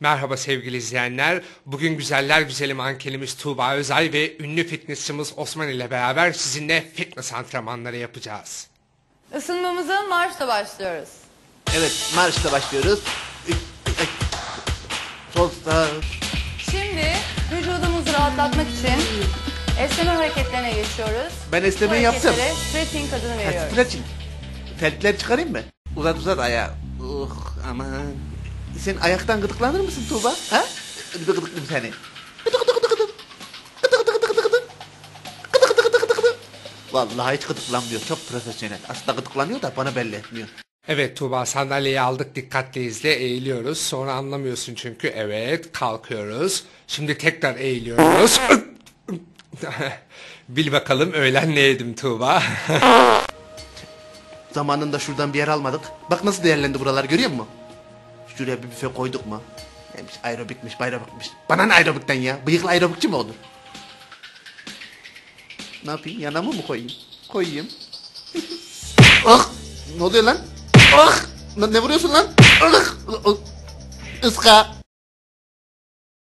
Merhaba sevgili izleyenler. Bugün güzeller güzeli mankenimiz Tuğba Özay ve ünlü fitnessçimiz Osman ile beraber sizinle fitness antrenmanları yapacağız. Isınmamıza marşla başlıyoruz. Evet marşla başlıyoruz. Üç, üç, Sol sağ. Şimdi vücudumuzu rahatlatmak için esneme hareketlerine geçiyoruz. Ben esnemeyi Bu yaptım. hareketlere stretching adını Ha, veriyoruz. stretching. Feltler çıkarayım mı? Uzat uzat ayağı. Uh aman. Sen ayaktan gıdıklanır mısın Tuğba? Ha? Bir gıdıklayayım seni. Vallahi hiç gıdıklanmıyor. Çok profesyonel. Aslında gıdıklanıyor da bana belli etmiyor. Evet Tuğba sandalyeyi aldık dikkatli izle eğiliyoruz. Sonra anlamıyorsun çünkü evet kalkıyoruz. Şimdi tekrar eğiliyoruz. Bil bakalım öğlen ne yedim Tuğba? Zamanında şuradan bir yer almadık. Bak nasıl değerlendi buralar görüyor musun? Şuraya bir büfe koyduk mu? Neymiş aerobikmiş aerobikmiş. Bana ne aerobikten ya? Bıyıklı aerobikçi mi olur? Ne yapayım yanıma mı koyayım? Koyayım. ah! Ne oluyor lan? Ah! Ne vuruyorsun lan? Ah! Iska!